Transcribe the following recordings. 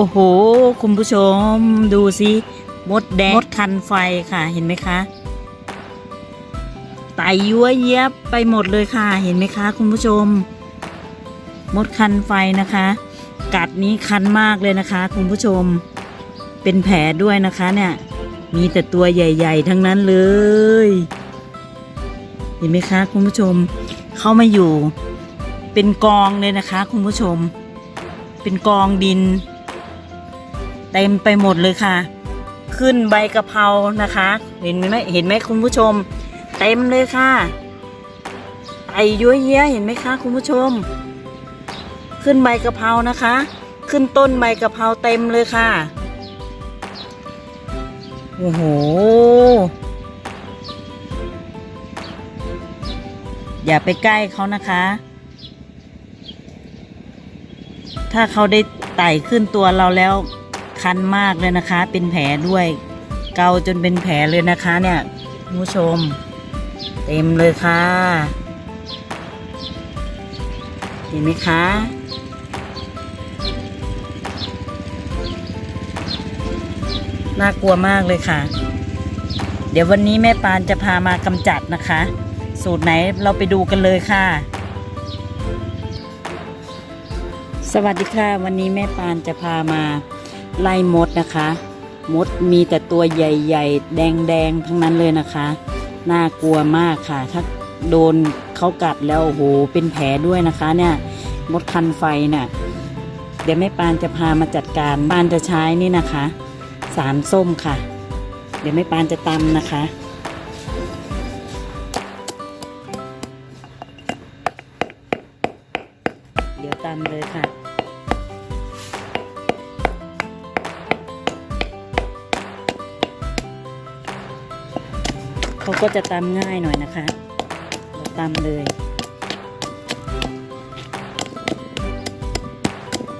โอ้โห คุณผู้ชมดูสิมดแดงมดคันไฟค่ะ เห็นไหมคะไตยั่วเยียบไปหมดเลยค่ะ เห็นไหมคะ คุณผู้ชม มดคันไฟนะคะ กัดนี้คันมากเลยนะคะ คุณผู้ชม เป็นแผลด้วยนะคะ เนี่ย มีแต่ตัวใหญ่ ๆ ทั้งนั้นเลย เห็นไหมคะ คุณผู้ชม เข้ามาอยู่ เป็นกองเลยนะคะ คุณผู้ชม เป็นกองดิน เต็มไปหมดเลยค่ะ ขึ้นใบกะเพรานะคะ เห็นไหมเห็นไหมคุณผู้ชม เต็มเลยค่ะไอยั่วเยี้เห็นไหมคะคุณผู้ชม ขึ้นใบกะเพรานะคะ ขึ้นต้นใบกะเพราเต็มเลยค่ะโอ้โหอย่าไปใกล้เขานะคะ ถ้าเขาได้ไต่ขึ้นตัวเราแล้ว คันมากเลยนะคะ เป็นแผลด้วย เกาจนเป็นแผลเลยนะคะเนี่ยคุณผู้ชม เต็มเลยค่ะ เห็นไหมคะน่ากลัวมากเลยค่ะ เดี๋ยววันนี้แม่ปานจะพามากำจัดนะคะ สูตรไหนเราไปดูกันเลยค่ะ สวัสดีค่ะ วันนี้แม่ปานจะพามา ไล่มดนะคะ มดมีแต่ตัวใหญ่ๆ แดงๆ ทั้งนั้นเลยนะคะ น่ากลัวมากค่ะ ถ้าโดนเขากัดแล้วโอ้โหเป็นแผลด้วยนะคะเนี่ย มดคันไฟเนี่ยเดี๋ยวแม่ปานจะพามาจัดการปานจะใช้นี่นะคะ สารส้มค่ะ เดี๋ยวแม่ปานจะตำนะคะ เขาก็จะตำง่ายหน่อยนะคะตำเลย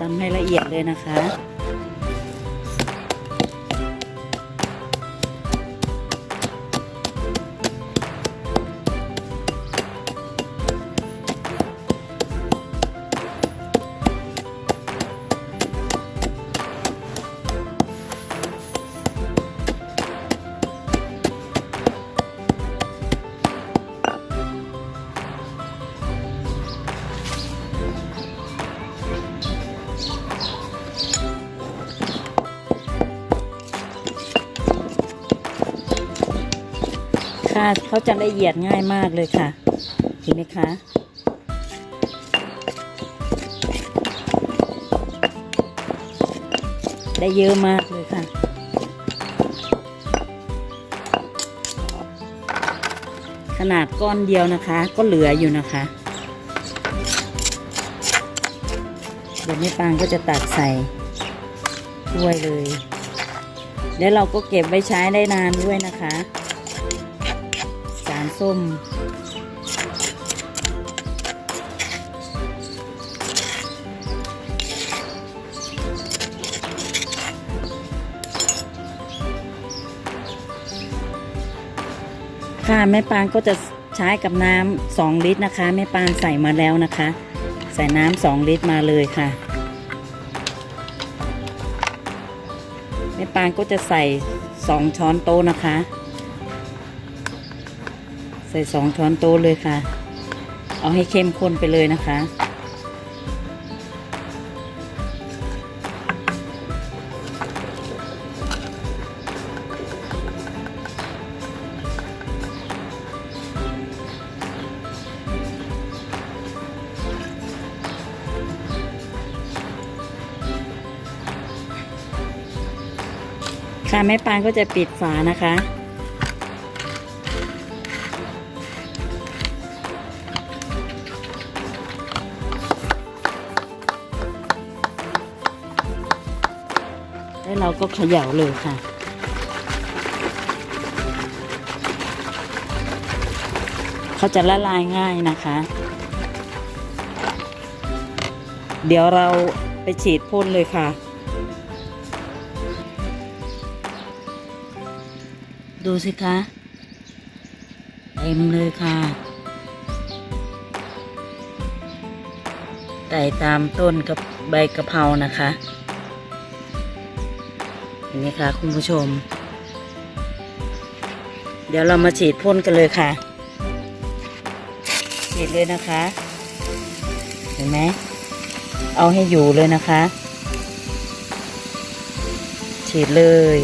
ตำให้ละเอียดเลยนะคะ ค่ะเขาจะละเอียดง่ายมากเลยค่ะเห็นไหมคะได้เยอะมากเลยค่ะ ขนาดก้อนเดียวนะคะ ก็เหลืออยู่นะคะเดี๋ยวแม่ปางก็จะตักใส่ถ้วยเลย แล้วเราก็เก็บไว้ใช้ได้นานด้วยนะคะ ส้มค่ะแม่ปานก็จะใช้กับน้ำสองลิตรนะคะแม่ปานใส่มาแล้วนะคะ ใส่น้ำสองลิตรมาเลยค่ะแม่ปานก็จะใส่สองช้อนโต๊ะนะคะ ใส่สองช้อนโต๊ะเลยค่ะ เอาให้เข้มข้นไปเลยนะคะ ค่ะแม่ปานก็จะปิดฝานะคะ แล้วเราก็เขย่าเลยค่ะ เขาจะละลายง่ายนะคะ เดี๋ยวเราไปฉีดพ่นเลยค่ะ ดูสิคะเต็มเลยค่ะไต่ตามต้นกับใบกะเพรานะคะ เห็นไหมคะคุณผู้ชม เดี๋ยวเรามาฉีดพ่นกันเลยค่ะ ฉีดเลยนะคะ เห็นไหมเอาให้อยู่เลยนะคะ ฉีดเลย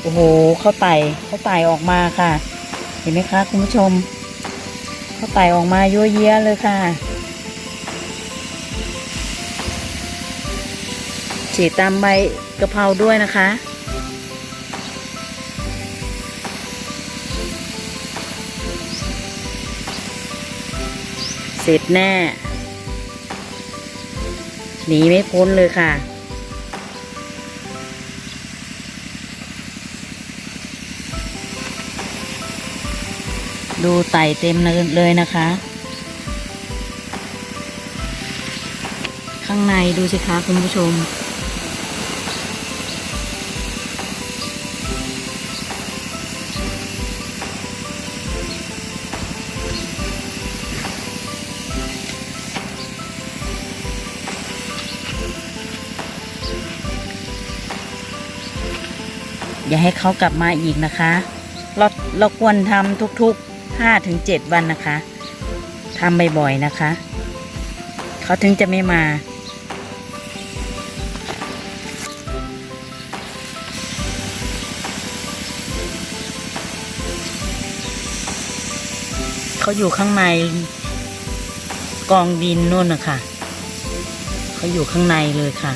โอ้โหเขาไต่เขาไต่ออกมาค่ะ เห็นไหมคะ คุณผู้ชมเขาไต่ออกมายั่วเยี้ยเลยค่ะ ฉีดตามใบกะเพราด้วยนะคะ เสร็จแน่ หนีไม่พ้นเลยค่ะดูไต่เต็มเลยนะคะ ข้างในดูสิคะคุณผู้ชม อย่าให้เขากลับมาอีกนะคะ เราเราควรทำทุกๆห้าถึงเจ็ดวันนะคะทำบ่อยๆนะคะ เขาถึงจะไม่มา เขาอยู่ข้างในกองดินนู่นนะคะเขาอยู่ข้างในเลยค่ะ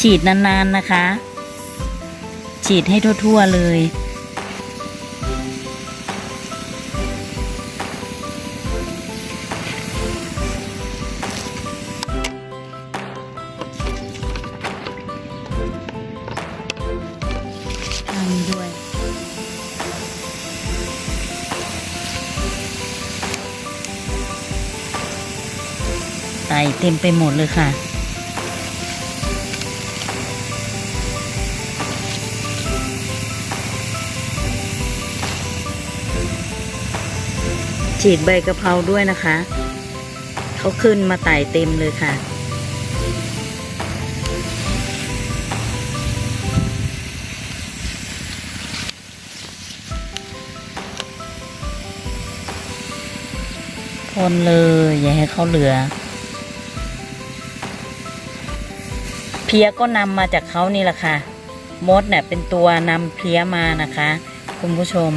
ฉีดนานๆนะคะ ฉีดให้ทั่วๆเลยทำด้วยไต่เต็มไปหมดเลยค่ะ ฉีดใบกะเพราด้วยนะคะ เขาขึ้นมาไต่เต็มเลยค่ะพ่นเลย อย่าให้เขาเหลือ เพี้ยก็นำมาจากเขานี่แหละค่ะ มดเนี่ยเป็นตัวนำเพี้ยมานะคะ คุณผู้ชม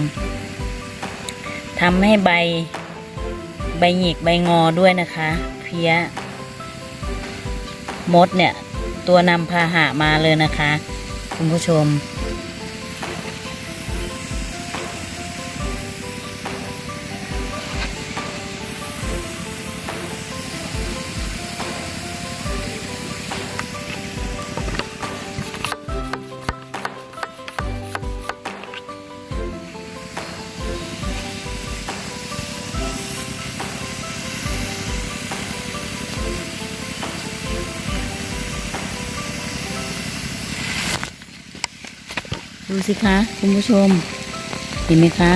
ทำให้ใบ ใบหยิกใบงอด้วยนะคะ เพี้ย มดเนี่ย ตัวนำพาหะมาเลยนะคะ คุณผู้ชม ดูสิคะ คุณผู้ชม เห็นไหมคะ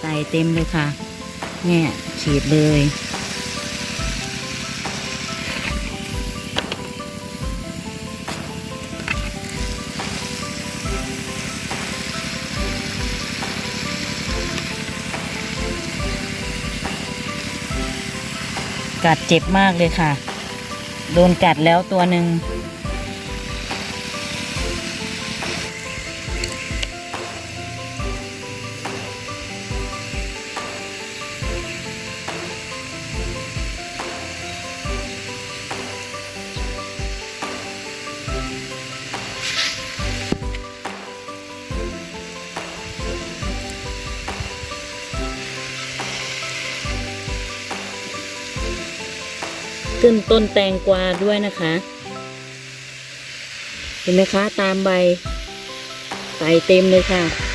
ใส่เต็มเลยค่ะ เนี่ยฉีดเลยกัดเจ็บมากเลยค่ะ โดนกัดแล้วตัวหนึ่ง ขึ้นต้นแตงกวาด้วยนะคะ เห็นไหมคะ ตามใบใส่เต็มเลยค่ะ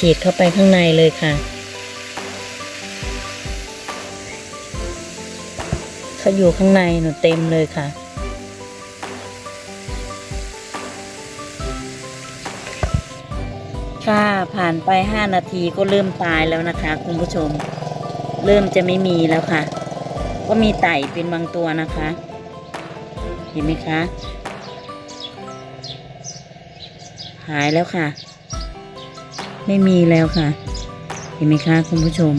ฉีดเข้าไปข้างในเลยค่ะ เขาอยู่ข้างในหนูเต็มเลยค่ะ ค่ะผ่านไป 5 นาทีก็เริ่มตายแล้วนะคะ คุณผู้ชม เริ่มจะไม่มีแล้วค่ะ ก็มีไต่เป็นบางตัวนะคะ เห็นไหมคะ หายแล้วค่ะ ไม่มีแล้วค่ะ เห็นไหมคะคุณผู้ชม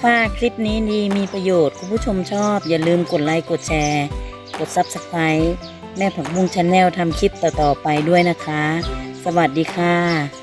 ถ้าคลิปนี้ดีมีประโยชน์คุณผู้ชมชอบ อย่าลืมกดไลค์กดแชร์ กด Subscribe แม่ผักบุ้งชาแนลทำคลิปต่อๆไปด้วยนะคะ สวัสดีค่ะ